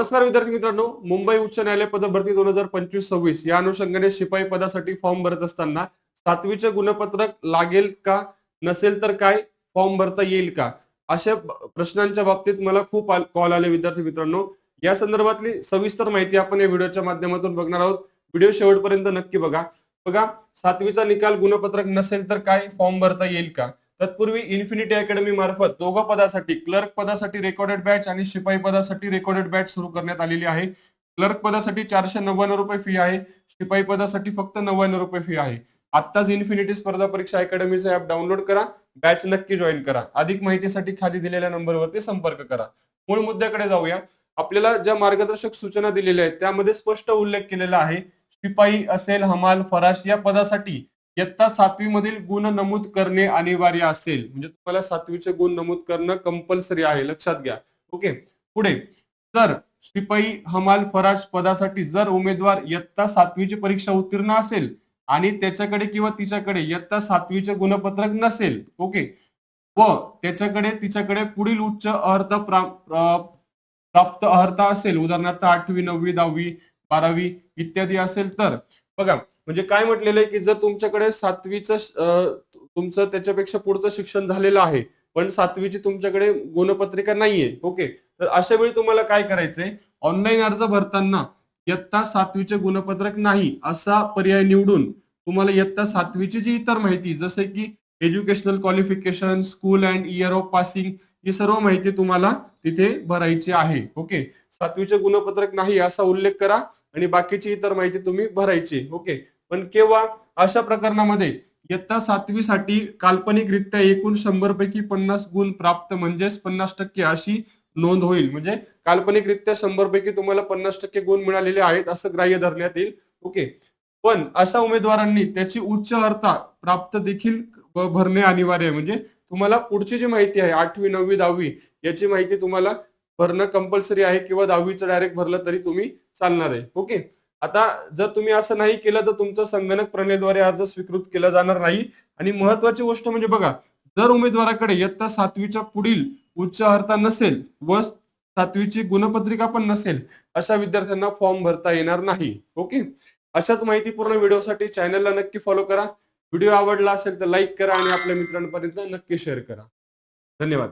नमस्कार विद्यार्थी मित्रांनो. मुंबई उच्च न्यायालय पदभरती दोन हजार पंचवीस सव्वीस या अनुषंगाने शिपाई पदासाठी फॉर्म भरत असताना सातवीचे गुणपत्रक लागेल का? नसेल तर काय? फॉर्म भरता येईल का? अशा प्रश्नांच्या बाबतीत मला खूप कॉल आले विद्यार्थी मित्रांनो. या संदर्भातली सविस्तर माहिती आपण या व्हिडिओच्या माध्यमातून बघणार आहोत. व्हिडिओ शेवटपर्यंत नक्की बघा. बघा सातवीचा निकाल गुणपत्रक नसेल तर काय? फॉर्म भरता येईल का? तत्पूर्वी इन्फिनिटी अकॅडमी मार्फत दोघं पदासाठी क्लर्क पदासाठी रेकॉर्डेड बॅच आणि शिपाई पदासाठी रेकॉर्डेड बॅच सुरू करण्यात आलेली आहे. क्लर्क पदासाठी चारशे नव्याण्णव रुपये फी आहे. शिपाई पदासाठी फक्त नव्याण्णव रुपये फी आहे. आत्ताच इन्फिनिटी स्पर्धा परीक्षा अकॅडमीचं ऍप डाउनलोड करा. बॅच नक्की जॉईन करा. अधिक माहितीसाठी खाली दिलेल्या नंबरवरती संपर्क करा. मूळ मुद्द्याकडे जाऊया. आपल्याला ज्या मार्गदर्शक सूचना दिलेल्या आहेत त्यामध्ये स्पष्ट उल्लेख केलेला आहे. शिपाई असेल हमाल फराश या पदासाठी इयत्ता सातवी मधील गुण नमूद करणे अनिवार्य असेल. म्हणजे तुम्हाला सातवीचे गुण नमूद करणं कंपल्सरी आहे. लक्षात घ्या. ओके पुढे. तर शिपाई हमाल फराज पदासाठी जर उमेदवार इयत्ता सातवीची परीक्षा उत्तीर्ण असेल आणि त्याच्याकडे किंवा तिच्याकडे इयत्ता सातवीचे गुणपत्रक नसेल ओके व त्याच्याकडे तिच्याकडे पुढील उच्च अर्थ प्रा- प्राप्त अर्हता असेल उदाहरणार्थ आठवी नववी दहावी बारावी इत्यादी असेल तर. बघा म्हणजे काय म्हटलेलं आहे की जर तुमच्याकडे सातवीचं तुमचं त्याच्यापेक्षा पुढचं शिक्षण झालेलं आहे पण सातवीची तुमच्याकडे गुणपत्रिका नाहीये ओके? तर अशा वेळी तुम्हाला काय करायचंय? ऑनलाईन अर्ज भरताना इयत्ता सातवीचे गुणपत्रक नाही असा पर्याय निवडून तुम्हाला इयत्ता सातवीची जी इतर माहिती जसे की educational qualification school and year of passing ही सर्व माहिती तुम्हाला तिथे भरायची आहे ओके? सातवीचे गुणपत्रक नाही असा उल्लेख करा आणि बाकीची इतर माहिती तुम्ही भरायची ओके? पण केव्हा? अशा प्रकरणामध्ये इयत्ता सातवीसाठी काल्पनिकरित्या एकूण शंभर पैकी पन्नास गुण प्राप्त म्हणजेच पन्नास टक्के अशी नोंद होईल. म्हणजे काल्पनिकरित्या शंभर पैकी तुम्हाला पन्नास टक्के गुण मिळालेले आहेत असं ग्राह्य धरण्यात येईल. ओके. पण अशा उमेदवारांनी त्याची उच्च अर्था प्राप्त देखील भरणे अनिवार्य आहे. म्हणजे तुम्हाला पुढची जी माहिती आहे आठवी नववी दहावी याची माहिती तुम्हाला भरणं कंपल्सरी आहे किंवा दहावीचं डायरेक्ट भरलं तरी तुम्ही चालणार आहे. ओके. आता जर तुम्ही असं नाही केलं तर तुमचं संगणक प्रणालीद्वारे अर्ज स्वीकृत केला जाणार नाही. आणि महत्वाची गोष्ट म्हणजे बघा जर उमेदवाराकडे इयत्ता सातवीच्या पुढील उच्च अर्था नसेल व सातवीची गुणपत्रिका पण नसेल अशा विद्यार्थ्यांना फॉर्म भरता येणार नाही. ओके? अशाच माहितीपूर्ण व्हिडिओसाठी चॅनलला नक्की फॉलो करा. व्हिडिओ आवडला असेल तर लाईक करा आणि आपल्या मित्रांपर्यंत नक्की शेअर करा. धन्यवाद.